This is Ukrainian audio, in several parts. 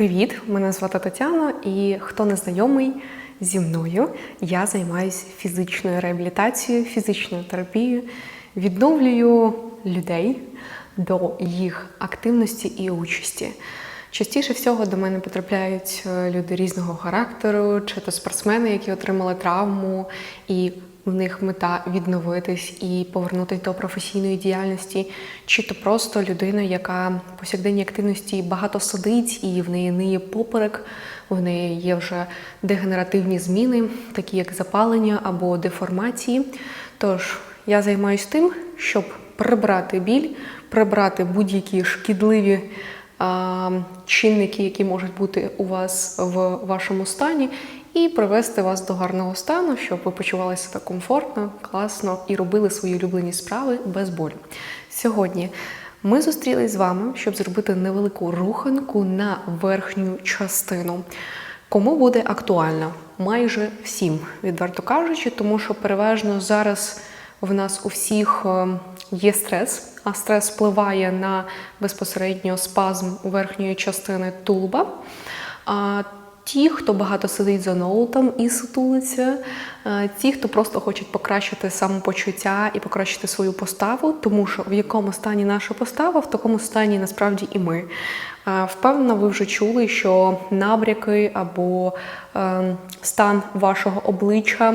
Привіт, мене звати Тетяна, і хто не знайомий зі мною, я займаюся фізичною реабілітацією, фізичною терапією, відновлюю людей до їх активності і участі. Частіше всього до мене потрапляють е, люди різного характеру, чи то спортсмени, які отримали травму, і в них мета відновитись і повернутися до професійної діяльності, чи то просто людина, яка в повсякденній активності багато сидить, і в неї не є поперек, в неї є вже дегенеративні зміни, такі як запалення або деформації. Тож я займаюся тим, щоб прибрати біль, прибрати будь-які шкідливі чинники, які можуть бути у вас в вашому стані, і привести вас до гарного стану, щоб ви почували себе комфортно, класно і робили свої улюблені справи без болю. Сьогодні ми зустрілись з вами, щоб зробити невелику руханку на верхню частину. Кому буде актуально? Майже всім, відверто кажучи, тому що переважно зараз в нас у всіх е, є стрес, а стрес впливає на безпосередньо спазм верхньої частини тулуба. Ті, хто багато сидить за ноутом і сутулиться, е, ті, хто просто хочуть покращити самопочуття і покращити свою поставу, тому що в якому стані наша постава, в такому стані насправді і ми. Е, Впевнено, ви вже чули, що набряки або е, стан вашого обличчя.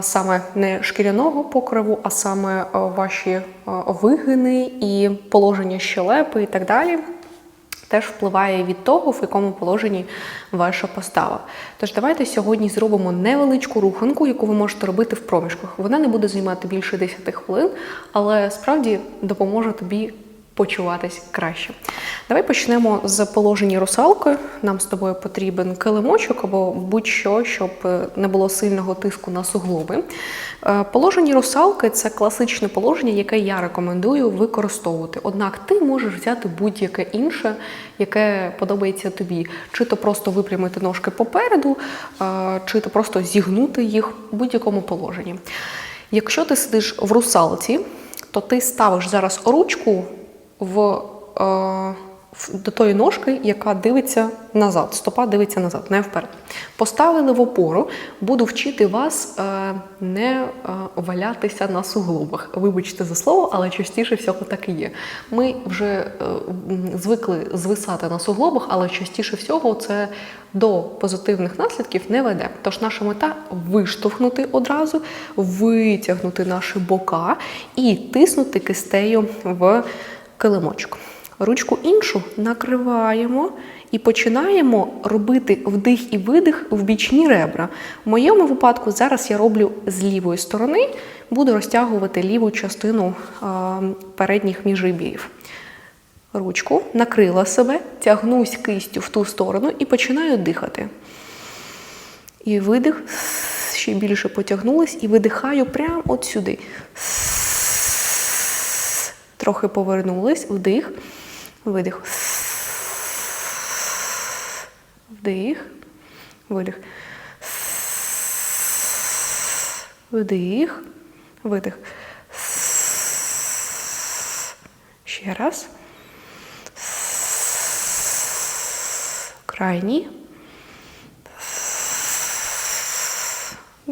Саме не шкіряного покриву, а саме ваші вигини і положення щелепи і так далі теж впливає від того, в якому положенні ваша постава. Тож давайте сьогодні зробимо невеличку руханку, яку ви можете робити в проміжках. Вона не буде займати більше 10 хвилин, але справді допоможе тобі почуватись краще. Давай почнемо з положення русалки. Нам з тобою потрібен килимочок або будь-що, щоб е, не було сильного тиску на суглоби. Е, Положення русалки це класичне положення, яке я рекомендую використовувати. Однак ти можеш взяти будь-яке інше, яке подобається тобі. Чи то просто випрямити ножки попереду, е, чи то просто зігнути їх в будь-якому положенні. Якщо ти сидиш в русалці, то ти ставиш зараз ручку в, е, до тої ножки, яка дивиться назад. Стопа дивиться назад, не вперед. Поставили в опору, буду вчити вас е, не е, валятися на суглобах. Вибачте за слово, але частіше всього так і є. Ми вже е, звикли звисати на суглобах, але частіше всього це до позитивних наслідків не веде. Тож наша мета виштовхнути одразу, витягнути наші бока і тиснути кистею в килимочок. Ручку іншу накриваємо і починаємо робити вдих і видих в бічні ребра. В моєму випадку зараз я роблю з лівої сторони, буду розтягувати ліву частину передніх міжребів. Ручку накрила себе, тягнусь кистю в ту сторону і починаю дихати. І видих, ще більше потягнулась, і видихаю прямо от сюди. Трохи повернулись, вдих, видих. Вдих, видих. Вдих, видих. Ще раз. Крайній.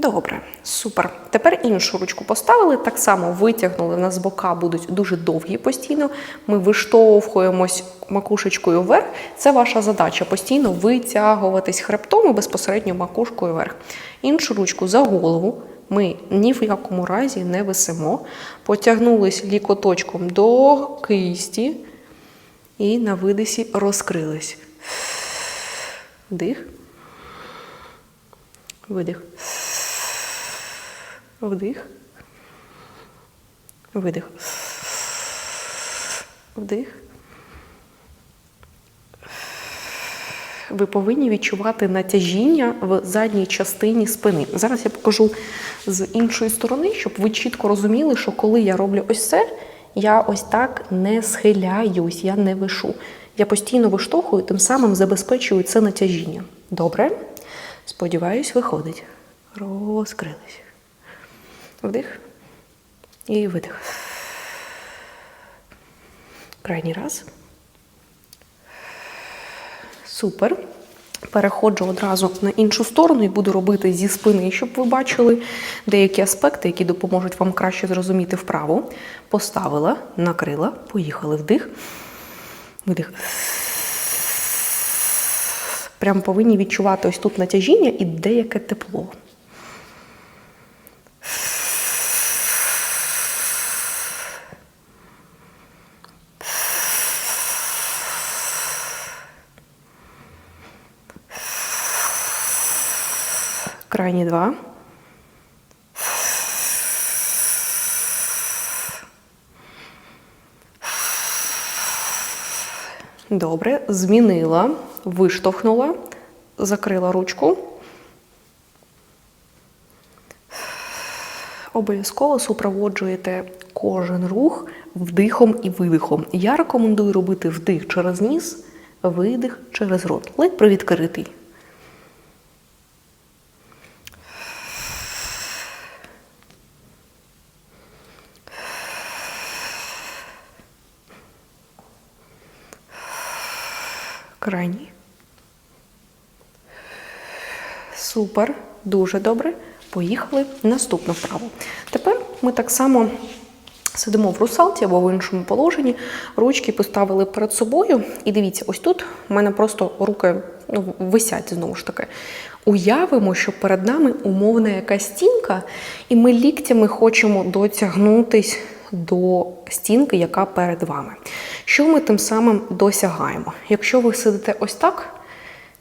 Добре, супер. Тепер іншу ручку поставили, так само витягнули. У нас бока будуть дуже довгі постійно. Ми виштовхуємось макушечкою вверх. Це ваша задача постійно витягуватись хребтом і безпосередньо макушкою вверх. Іншу ручку за голову. Ми ні в якому разі не висимо. Потягнулись лікоточком до кисті і на видисі розкрились. Вдих. Видих. Вдих. Видих. Вдих. Ви повинні відчувати натяжіння в задній частині спини. Зараз я покажу з іншої сторони, щоб ви чітко розуміли, що коли я роблю ось це, я ось так не схиляюсь, я не вишу. Я постійно виштовхую, тим самим забезпечую це натяжіння. Добре? Сподіваюсь, виходить. Розкрились. Вдих і видих. Крайній раз. Супер. Переходжу одразу на іншу сторону і буду робити зі спини, щоб ви бачили деякі аспекти, які допоможуть вам краще зрозуміти вправу. Поставила, накрила, поїхали вдих. Видих. Прям повинні відчувати ось тут натяжіння і деяке тепло. Крайні два. Добре, змінила, виштовхнула, закрила ручку. Обов'язково супроводжуєте кожен рух вдихом і видихом. Я рекомендую робити вдих через ніс, видих через рот. Ледь привідкритий. Крайній. Супер, дуже добре. Поїхали. Наступну вправу. Тепер ми так само сидимо в русалці або в іншому положенні. Ручки поставили перед собою. І дивіться, ось тут в мене просто руки ну, висять знову ж таки. Уявимо, що перед нами умовна якась стінка, і ми ліктями хочемо дотягнутись до стінки, яка перед вами. Що ми тим самим досягаємо? Якщо ви сидите ось так,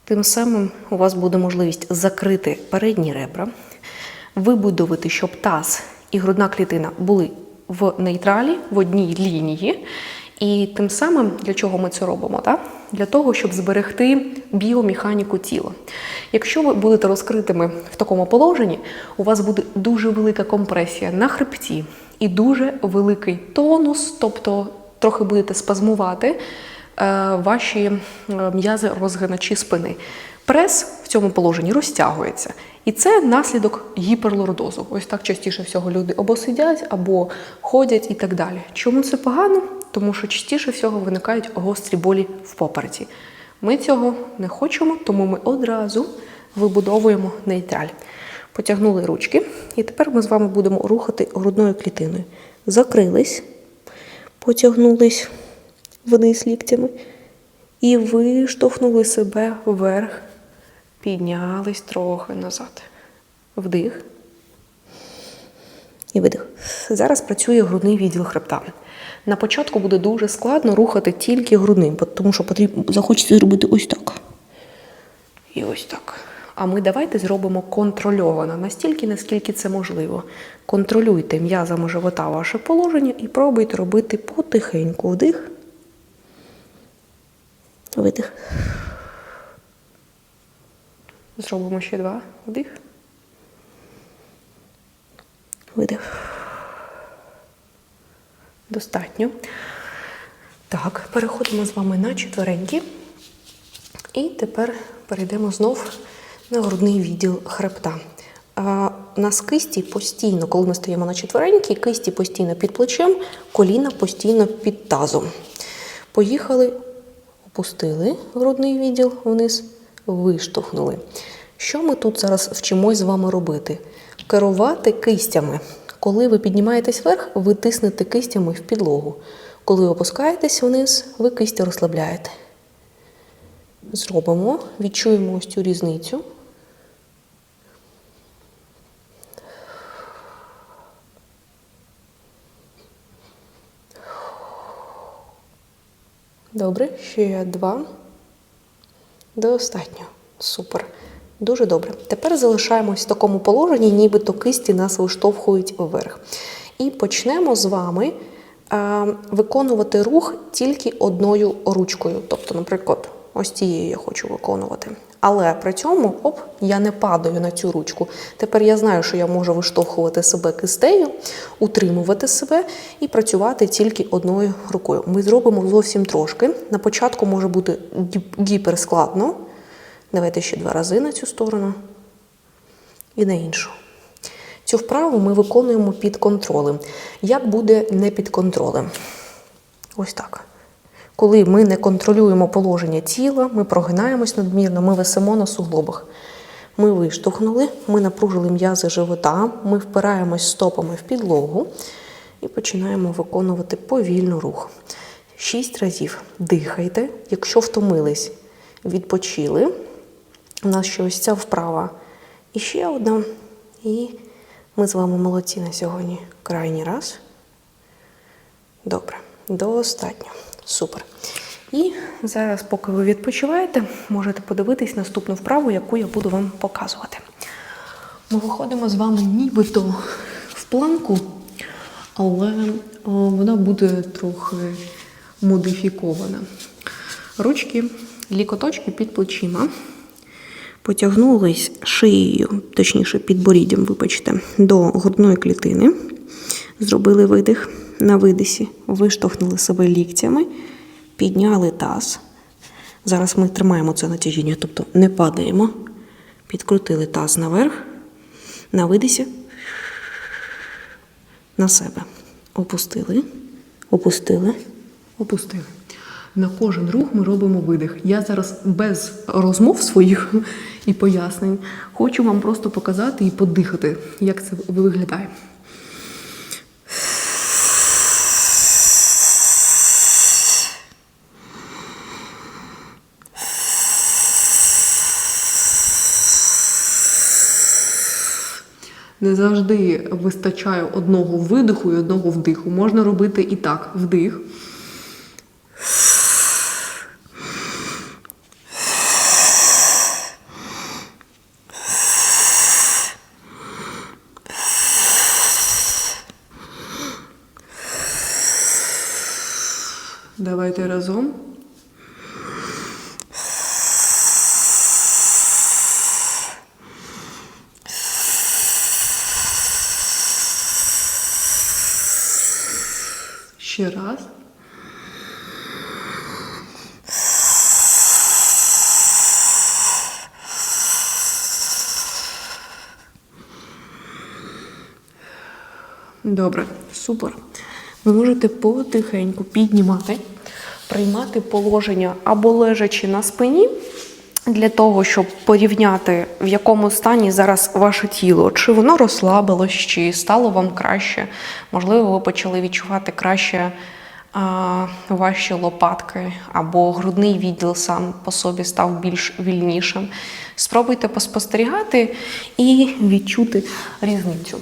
тим самим у вас буде можливість закрити передні ребра, вибудувати, щоб таз і грудна клітина були в нейтралі, в одній лінії. І тим самим, для чого ми це робимо? Так? Для того, щоб зберегти біомеханіку тіла. Якщо ви будете розкритими в такому положенні, у вас буде дуже велика компресія на хребті і дуже великий тонус, тобто трохи будете спазмувати е, ваші е, м'язи розгиначі спини. Прес в цьому положенні розтягується. І це наслідок гіперлордозу. Ось так частіше всього люди або сидять, або ходять і так далі. Чому це погано? Тому що частіше всього виникають гострі болі в попереці. Ми цього не хочемо, тому ми одразу вибудовуємо нейтраль. Потягнули ручки, і тепер ми з вами будемо рухати грудною клітиною. Закрились, потягнулись вниз ліктями і виштовхнули себе вверх, піднялись трохи назад. Вдих. І видих. Зараз працює грудний відділ хребта. На початку буде дуже складно рухати тільки грудним, тому що потрібно захочеться зробити ось так. І ось так. А ми давайте зробимо контрольовано, настільки, наскільки це можливо. Контролюйте м'язами живота ваше положення і пробуйте робити потихеньку вдих. Видих. Зробимо ще два. Вдих. Видих. Достатньо. Так, переходимо з вами на четверенькі. І тепер перейдемо знов на грудний відділ хребта. У нас кисті постійно, коли ми стоїмо на четверенькі, кисті постійно під плечем, коліна постійно під тазом. Поїхали, опустили грудний відділ вниз, виштовхнули. Що ми тут зараз вчимось з вами робити? Керувати кистями. Коли ви піднімаєтесь вверх, ви тиснете кистями в підлогу. Коли опускаєтесь вниз, ви кисті розслабляєте. Зробимо, відчуємо ось цю різницю. Добре, ще два. Достатньо. Супер. Дуже добре. Тепер залишаємось в такому положенні, нібито кисті нас виштовхують вверх. І почнемо з вами е, виконувати рух тільки одною ручкою. Тобто, наприклад, ось цією я хочу виконувати. Але при цьому оп, я не падаю на цю ручку. Тепер я знаю, що я можу виштовхувати себе кистею, утримувати себе і працювати тільки одною рукою. Ми зробимо зовсім трошки. На початку може бути гіперскладно. Давайте ще два рази на цю сторону і на іншу. Цю вправу ми виконуємо під контролем. Як буде не під контролем? Ось так. Коли ми не контролюємо положення тіла, ми прогинаємось надмірно, ми висимо на суглобах. Ми виштовхнули, ми напружили м'язи живота, ми впираємось стопами в підлогу і починаємо виконувати повільно рух. Шість разів дихайте. Якщо втомились, відпочили. У нас ще ось ця вправа. І ще одна. І ми з вами молодці на сьогодні. Крайній раз. Добре, достатньо. Супер. І зараз, поки ви відпочиваєте, можете подивитись наступну вправу, яку я буду вам показувати. Ми виходимо з вами нібито в планку, але о, вона буде трохи модифікована. Ручки, лікоточки під плечима. Потягнулись шиєю, точніше підборіддям, вибачте, до грудної клітини. Зробили видих на видисі, виштовхнули себе ліктями, підняли таз. Зараз ми тримаємо це натяжіння, тобто не падаємо. Підкрутили таз наверх, на видисі, на себе. Опустили, опустили, опустили. На кожен рух ми робимо видих. Я зараз без розмов своїх і пояснень хочу вам просто показати і подихати, як це виглядає. Не завжди вистачає одного видиху і одного вдиху. Можна робити і так: вдих. Давайте разом. Ще раз. Добре, супер. Ви можете потихеньку піднімати, приймати положення або лежачи на спині, для того, щоб порівняти, в якому стані зараз ваше тіло, чи воно розслабилось, чи стало вам краще. Можливо, ви почали відчувати краще а, ваші лопатки, або грудний відділ сам по собі став більш вільнішим. Спробуйте поспостерігати і відчути різницю.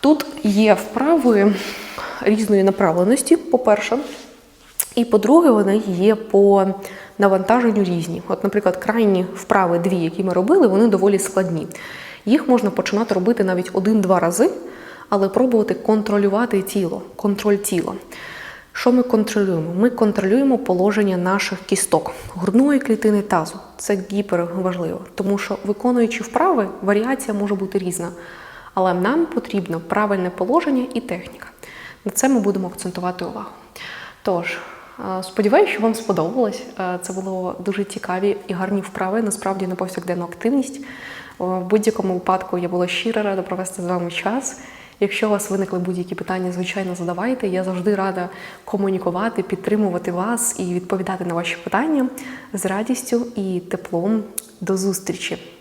Тут є вправи різної направленості, по-перше. І по-друге, вони є по навантаженню різні. От, наприклад, крайні вправи, дві, які ми робили, вони доволі складні. Їх можна починати робити навіть один-два рази, але пробувати контролювати тіло, контроль тіла. Що ми контролюємо? Ми контролюємо положення наших кісток, грудної клітини тазу. Це гіперважливо, тому що виконуючи вправи, варіація може бути різна. Але нам потрібно правильне положення і техніка. На це ми будемо акцентувати увагу. Тож, сподіваюся, що вам сподобалось. Це було дуже цікаві і гарні вправи, насправді на повсякденну активність. В будь-якому випадку я була щиро рада провести з вами час. Якщо у вас виникли будь-які питання, звичайно, задавайте. Я завжди рада комунікувати, підтримувати вас і відповідати на ваші питання з радістю і теплом. До зустрічі!